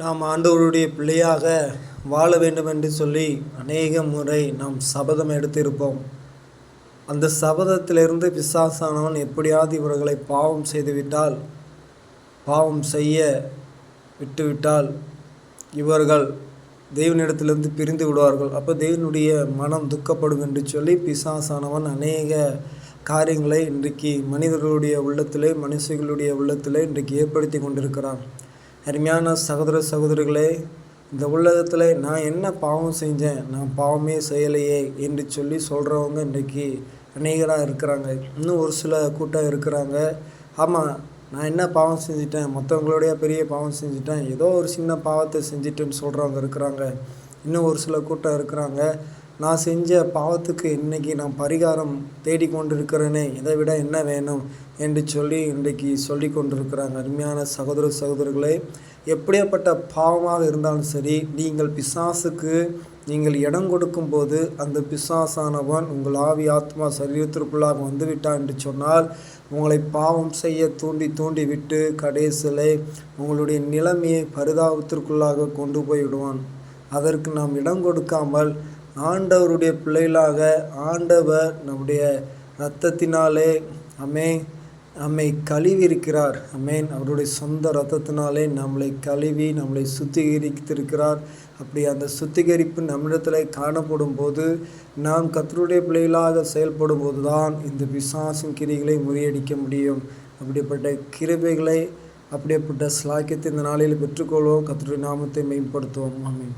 நாம் ஆண்டவருடைய பிள்ளையாக வாழ வேண்டும் என்று சொல்லி அநேக முறை நாம் சபதம் எடுத்திருப்போம். அந்த சபதத்திலிருந்து பிசாசானவன் எப்படியாவது இவர்களை பாவம் செய்துவிட்டால் பாவம் செய்ய விட்டுவிட்டால் இவர்கள் தெய்வனிடத்திலிருந்து பிரிந்து விடுவார்கள். அப்போ தெய்வனுடைய மனம் துக்கப்படும் என்று சொல்லி பிசாசானவன் அநேக காரியங்களை இன்றைக்கு மனிதர்களுடைய உள்ளத்திலே மனுஷர்களுடைய உள்ளத்திலே இன்றைக்கு ஏற்படுத்தி கொண்டிருக்கிறான். அருமையான சகோதர சகோதரிகளே இந்த உலகத்தில் நான் என்ன பாவம் செஞ்சேன்? நான் பாவமே செய்யலையே என்று சொல்லி சொல்கிறவங்க இன்றைக்கி அநேகராக இருக்கிறாங்க. இன்னும் ஒரு சில கூட்டம் இருக்கிறாங்க. ஆமாம் நான் என்ன பாவம் செஞ்சிட்டேன்? மற்றவங்களுடைய பெரிய பாவம் செஞ்சிட்டேன். ஏதோ ஒரு சின்ன பாவத்தை செஞ்சிட்டேன்னு சொல்கிறவங்க இருக்கிறாங்க. இன்னும் ஒரு சில கூட்டம் இருக்கிறாங்க. நான் செஞ்ச பாவத்துக்கு இன்னைக்கு நான் பரிகாரம் தேடிக்கொண்டு இருக்கிறேனே இதை விட என்ன வேணும்? என்று சொல்லி இன்றைக்கு சொல்லி கொண்டிருக்கிறாங்க அருமையான சகோதர சகோதரர்களே. எப்படியாப்பட்ட பாவமாக இருந்தாலும் சரி நீங்கள் பிசாசுக்கு நீங்கள் இடம் கொடுக்கும்போது அந்த பிசாசானவன் உங்கள் ஆவி ஆத்மா சரீரத்திற்குள்ளாக வந்துவிட்டான் என்று சொன்னால் உங்களை பாவம் செய்ய தூண்டி தூண்டி விட்டு கடைசியில் உங்களுடைய நிலைமையை பரிதாபத்திற்குள்ளாக கொண்டு போய் விடுவான் அதற்கு நாம் இடம் கொடுக்காமல் ஆண்டவருடைய பிள்ளைகளாக ஆண்டவர் நம்முடைய இரத்தத்தினாலே அமே நம்மை கழுவி இருக்கிறார் அமேன் அவருடைய சொந்த ரத்தத்தினாலே நம்மளை கழுவி நம்மளை சுத்திகரித்திருக்கிறார். அப்படி அந்த சுத்திகரிப்பு நம்மிடத்தில் காணப்படும் போது நாம் கத்தருடைய பிள்ளைகளாக செயல்படும் போது தான் இந்த பிசாசின் கிரிகளை முறியடிக்க முடியும். அப்படிப்பட்ட கிருபைகளை அப்படிப்பட்ட ஸ்லாக்கியத்தை இந்த நாளில் பெற்றுக்கொள்வோம். கத்தருடைய நாமத்தை மேம்படுத்துவோம். ஆமீன்.